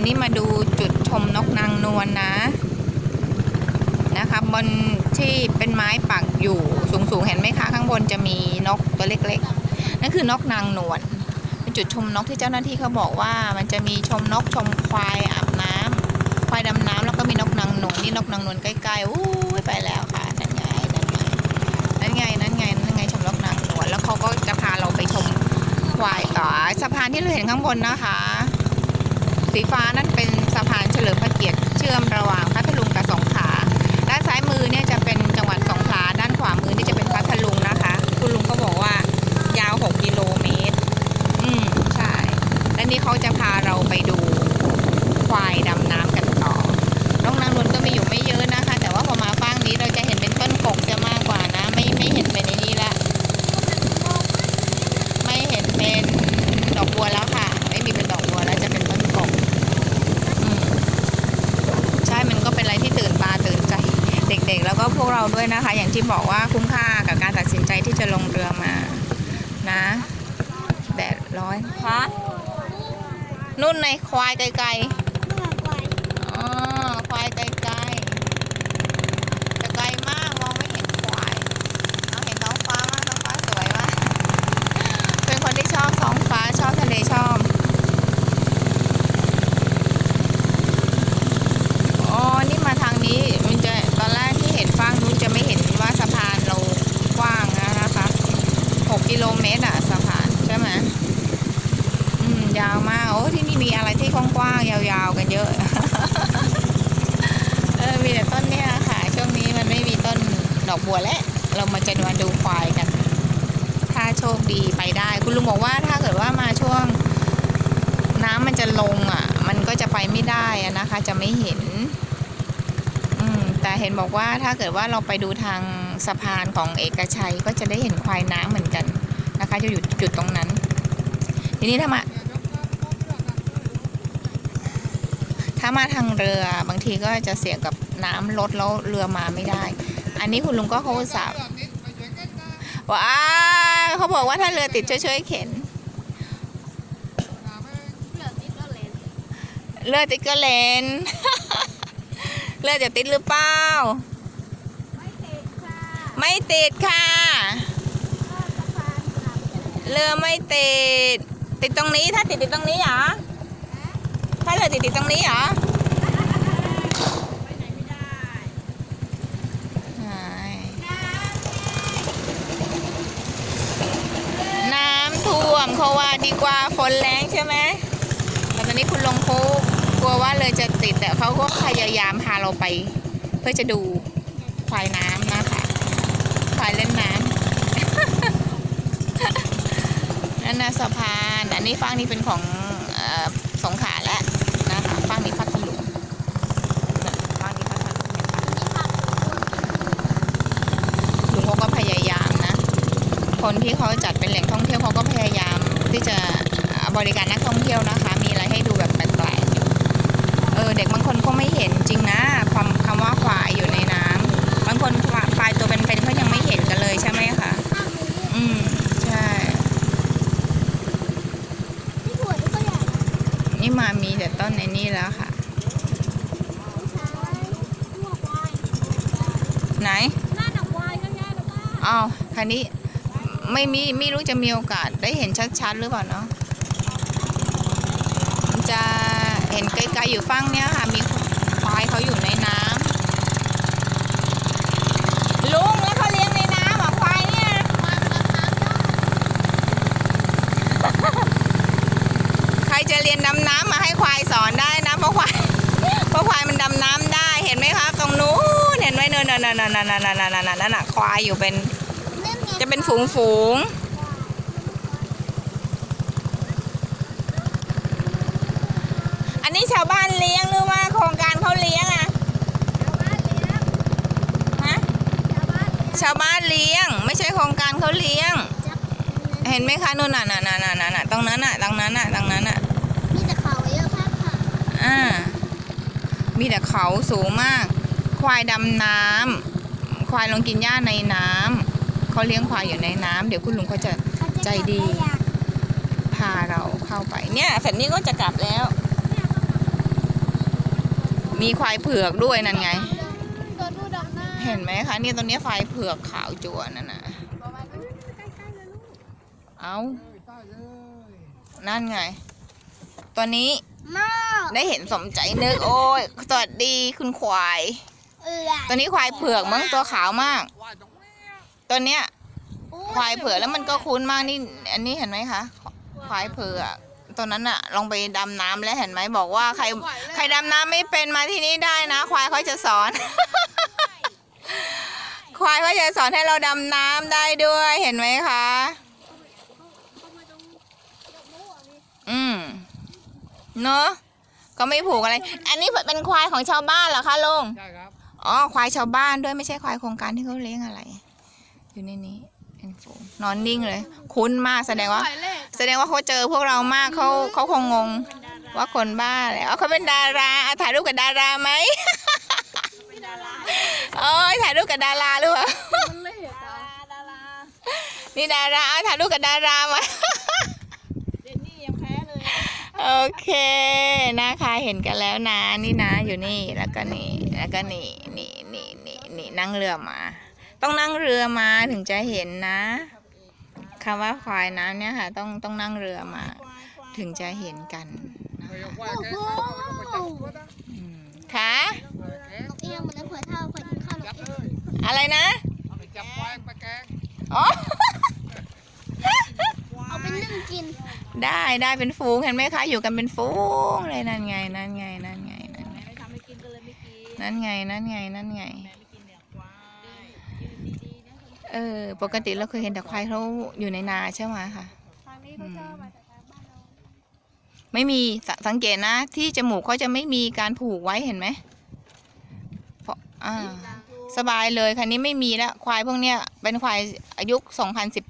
อนนี้มาดูจุดชมนกนางนวลนะนะคะบนที่เป็นไม้ปักอยู่สูงๆเห็นไหมคะ ข้างบนจะมีนกตัวเล็กๆ นั่นคือนกนางนวลเป็นจุดชมนกที่เจ้าหน้าที่เขาบอกว่า มันจะมีชมนกชมควายอาบน้ำควายดำน้ำแล้วก็มีนกนางนวลนี่นกนางนวลใกล้ๆอู้ไปแล้วค่ะนั่นไงนั่นไงนั่นไงนั่นไงนั่นไงชมนกนางนวลแล้วเขาก็จะพาเราไปชมควายต่อสะพานที่เราเห็นข้างบนนะคะ สีฟ้านั่นเป็นสะพานเฉลิมพระเกียรติเชื่อมระหว่าง พวกเราด้วยนะคะ อย่างที่บอกว่าคุ้มค่ากับการตัดสินใจที่จะลงเรือมานะแดดร้อนคะนุ่นในควายไกลๆอ๋อควายไกลๆแต่ไกลมากมองไม่เห็นควายเอาเห็นท้องฟ้ามากท้องฟ้าสวยมาก เป็นคนที่ชอบท้องฟ้าชอบทะเลชอบ อ๋อ นี่มาทางนี้มันจะตอนแรกที่เห็นฟางนู้นจะไม่เห็นว่าสะพานเรากว้างนะนะคะ 6 กิโลเมตรอะสะพานใช่ไหมอืม ยาวมาก โอ้ที่นี่มีอะไรที่กว้าวกันเยอะ เออ มีแต่ต้นเนี้ยค่ะ ช่วงนี้มันไม่มีต้นดอกบัวแล้วเรามาจะมาดูควายกัน ถ้าโชคดีไปได้ คุณลุงบอกว่าถ้าเกิดว่ามาช่วง น้ำมันจะลงอะ มันก็จะไปไม่ได้อะนะคะ จะไม่เห็น อืม แต่เห็นบอกว่าถ้าเกิดว่าเราไปดูทางสะพานของเอกชัยก็จะได้เห็นควายน้ำเหมือนกันนะคะ จะอยู่จุดตรงนั้น ทีนี้ถ้ามาามาทางเรือบางทีก็จะเสี่ยงกับน้ำลดแล้วเรือมาไม่ได้ อันนี้คุณลุงก็เขาสาห์ว้าเขาบอกว่าถ้าเรือติดช่วยๆเข็นเลือดติดก็เลนเลือดจะติดหรือเปล่า ไม่ติดค่ะเรือไม่ติด ติดตรงนี้ถ้าติดติดตรงนี้เหรอ ถ้าเรือติดติดตรงนี้เหรอใช่น้ำท่วมเขาว่าดีกว่าฝนแรงใช่ไหมแต่ตอนนี้คุณลงเขากลัวว่าเลยจะติดแต่เขาก็พยายามพาเราไป เพื่อจะดูควายน้ำนะคะควายเล่นน้ำนั่นนะสะพาน อันนี้ฝั่งนี้เป็นของเออสงขาแล้วนะ คะฝั่งนี้พัทลุงน่ะฝั่งนี้พัทลุงลุงเขาก็พยายามนะ คนที่เขาจัดเป็นแหล่งท่องเที่ยวเขาก็พยายามที่จะบริการนักท่องเที่ยวนะคะ มีอะไรให้ดูแบบแปลกๆเออเด็กบางคนก็ไม่เห็นจริงนะความคำว่าควายอยู่ในน้ำบางคนควายตัวเป็นๆเขายังไม่เห็นกันเลยใช่ไหมคะ อืม ใช่ นี่มามีแต่ต้นในนี่แล้วค่ะ ไหนอ้าวคันนี้ไม่มีไม่รู้จะมีโอกาสได้เห็นชัดๆหรือเปล่าเนาะมันจะเห็นไกลๆอยู่ฝั่งเนี้ยค่ะมีควายเขาอยู่ในน้ำลุงแล้วเขาเลี้ยงในน้ำเหรอควายเนี่ย ใครจะเรียนดำน้ำมาให้ควายสอนได้นะเพราะควายเพราะควายมันดำน้ำได้เห็นไหมคะตรงนู้นเห็ นั่นนั่นนั่นนั่นนั่นนั่นนั่นนั่นน่ะควายอยู่เป็น จะเป็นฝูงฝูงอันนี้ชาวบ้านเลี้ยงหรือว่าโครงการเขาเลี้ยงอะฮะชาวบ้านเลี้ยง ไม่ใช่โครงการเขาเลี้ยง เห็นไหมคะนู่นน่ะน่ะน่ะน่ะน่ะน่ะตรงนั้นน่ะตรงนั้นน่ะตรงนั้นน่ะอ่ามีแต่เขาสูงมาก ควายดำน้ำควายลงกินหญ้าในน้ำเขาเลี้ยงควายอยู่ในน้ำเดี๋ยวคุณลุงเขาจะใจดี พาเราเข้าไป เนี่ยเสร็จนี้ก็จะกลับแล้ว มีควายเผือกด้วยนั่นไงตัวดูดอกหน้าเห็นไหมคะเนี่ยตัวเนี้ยควายเผือกขาวจั่วนั่นน่ะประมาณนี้ใกล้ๆเลยลูกเอานั่นไงตัวนี้มากได้เห็นสมใจนึกโอ้ยสวัสดีคุณควายเอือ ตัวนี้ควายเผือกมั้งตัวขาวมาก ตัวเนี้ยควายเผือกแล้วมันก็คุ้นมากนี่ อันนี้เห็นไหมคะ ควายเผือกตัวนั้นอะลองไปดำน้ำแล้วเห็นไหมบอกว่าใครใครดำน้ำไม่เป็นมาที่นี่ได้นะ ควายเขาจะสอน ควายเขาจะสอนให้เราดำน้ำได้ด้วยเห็นไหมคะ อืมเนอะก็ไม่ผูกอะไร อันนี้เป็นควายของชาวบ้านเหรอคะลุงใช่ครับ อ๋อควายชาวบ้านด้วยไม่ใช่ควายโครงการที่เขาเลี้ยงอะไร อยู่ในนี้เป็นฝูงนอนนิ่งเลย คุ้นมากแสดงว่า แสดงว่าเขาเจอพวกเรามากเขาเขาคงงง ว่าคนบ้าเลยอ๋อเขาเป็นดาราอะถ่ายรูปกับดาราไหมโอ้ยถ่ายรูปกับดาราหรือเปล่ามันเลยเหรอดารานี่ดาราอะถ่ายรูปกับดาราไหมเจนนี่ยังแพ้เลยโอเคนะคะเห็นกันแล้วนะนี่นะอยู่นี่แล้วก็นี่ แล้วก็นี่นี่นี่นี่นี่นั่งเรือมา ต้องนั่งเรือมาถึงจะเห็นนะคำว่าควายน้ำเนี่ยค่ะ ต้องต้องนั่งเรือมา ถึงจะเห็นกันนะไม่คะว่าแกต้องไปจับตัวนะอืมค่ะนกเอี้ยงมันเลยเผื่อเท่าคนข้าวนจักบเอี้เลยยอะไรนะเอาไปจับควายไปแกงอ๋อเอาไปนึ่งกิน ได้ได้เป็นฟูงเห็นไหมคะ อยู่กันเป็นฟูงเลยนั่นไงนั่นไงนั่น นนั่นไง นั่นไง นั่นไงแม่ไม่กินเนี่ยควายยืนดีๆนะเออ ปกติเราเคยเห็นแต่ควายเขาอยู่ในนาใช่ไหมคะทางนี้เขาชอบมาจากทางบ้านเราไม่มีสสังเกตนะ ที่จมูกเขาจะไม่มีการผูกไว้เห็นไหมเพราะอ่า สบายเลยคันนี้ไม่มีแล้ว ควายพวกเนี้ยเป็นควายอายุ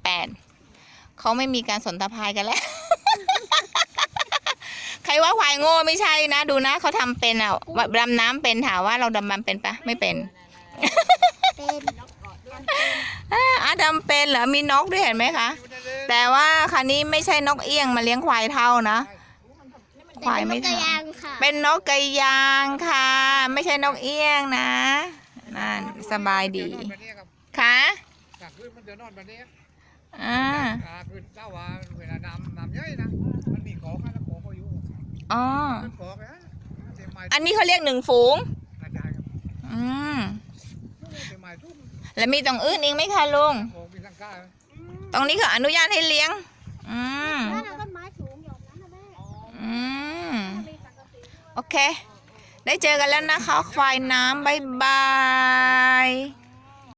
2018เขาไม่มีการสนตะพายกันแล้วใค รว่าควายโง่ไม่ใช่นะ ดูนะเขาทำเป็นอะว่าดำน้ำเป็นถามว่าเราดำน้ำเป็นปะไม่เป็นเป็นอ่าอะดำเป็นเหรอมีนกด้วยเห็นไหมคะ แต่ว่าคันนี้ไม่ใช่นกเอี้ยงมาเลี้ยงควายเท่านะควายไม่เป็นนกกระทำยางค่ะเป็นนกกระยางค่ะ ไม่ใช่นกเอี้ยงนะนั่นสบายดีเอนอนแบบนี้ครับค่ะกลางคืนมันเดินนอนแบบนี้อ่า อะนะมันมีของอะแล้วของก็อยู่อ๋อมันของนะเต็มไม้อันนี้เขาเรียกหนึ่งฝูงกระจายครับอืม เต็มไม้ทุ่มแล้วมีตรงอื่นอีกไหมคะลุงของมีสังกาตรงนี้เขาอนุญาตให้เลี้ยง อืมถ้าเราต้นไม้สูงอย่างนั้นนะแม่อืม มีสังกะสีโอเค ได้เจอกันแล้วนะคะ ควายน้ำบายบาย